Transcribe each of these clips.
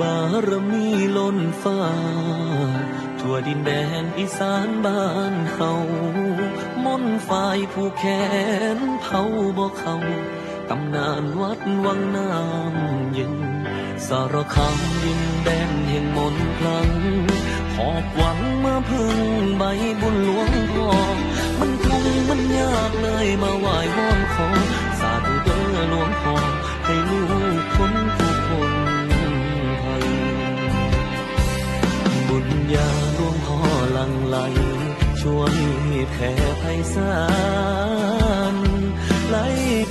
บารมีล้นฟ้า ทั่วดินแดนอีสานบ้านเฮามนฝ่ายผู้แขนเผาบ่เขาตำนานวัดวังน้ำเย็น สารคามดินแดนแห่งมนต์คลัง หอบหวังมาพึ่งใบบุญหลวงพ่อมันทุกข์มันยากเลยมาไหว้ บุญญาหลวงพ่อหลังไหลช่วยแผ่ไพศาลไหล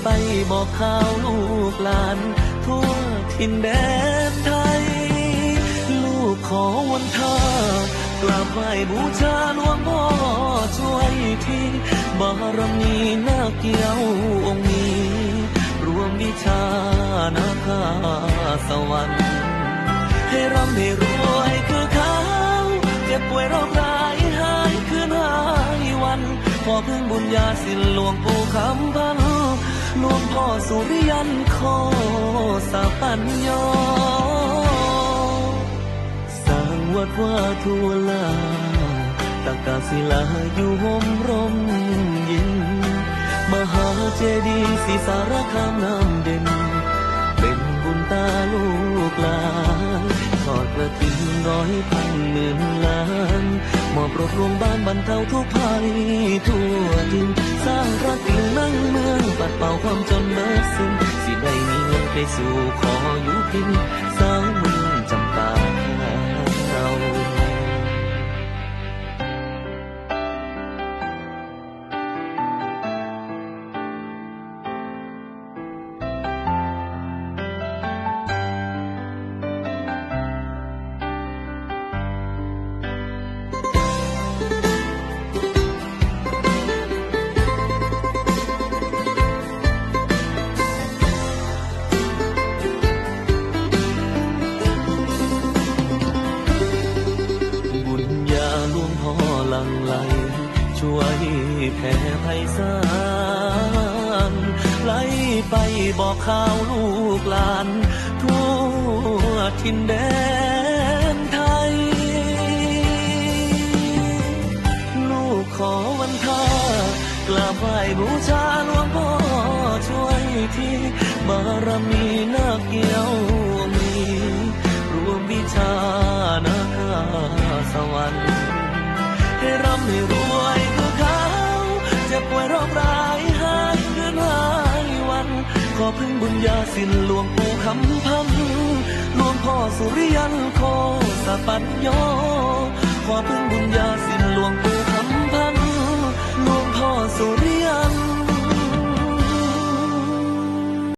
ไปบอกข่าวลูกหลาน ทั่วทินแดนไทย ลูกขอวันท่ากราบไหว้บูชาหลวงพ่อช่วยทีบารมีนาเกี่ยวองค์นี้ รวมวิชานาคาสวรรค์ให้ร่ำให้รวย ขอพึ่งบุญญาสินหลวงปู่คำพันหลวงพ่อสุริยันขอสาปัญญาสร้างวัดว่าทัวลาตักาศิลาอยู่ห่มร่มเย็นมหาเจดีย์ศรีสารคามน้ำเด่น เป็นบุญตาลูกหลานทอดกระถิ่นร้อยพันหมื่นล้าน ปรถโรงพยาบาลบรรเทาทุกภัยทั่วถึงสร้างรักกิ่งนั่งเมืองปัดเป่าความจนเบิดสิ้นสิได้มีเงินไปสู่ขออยู่พินสาวเมือง ช่วยแผ่ไพศาลไหลไปบอกข่าวลูกหลาน ทั่วทินแดนไทย ลูกขอวันท่ากราบไหว้บูชาหลวงพ่อช่วยที่บารมีนาเกี่ยวมีรวมวิชานาคาสวรรค์ให้ร่ำให้รวย อพึ่งบุญญาสินหลวงปู่คำพันธ์หลวงพ่อสุริยันโคสปัญโยขอพึ่งบุญญาสิ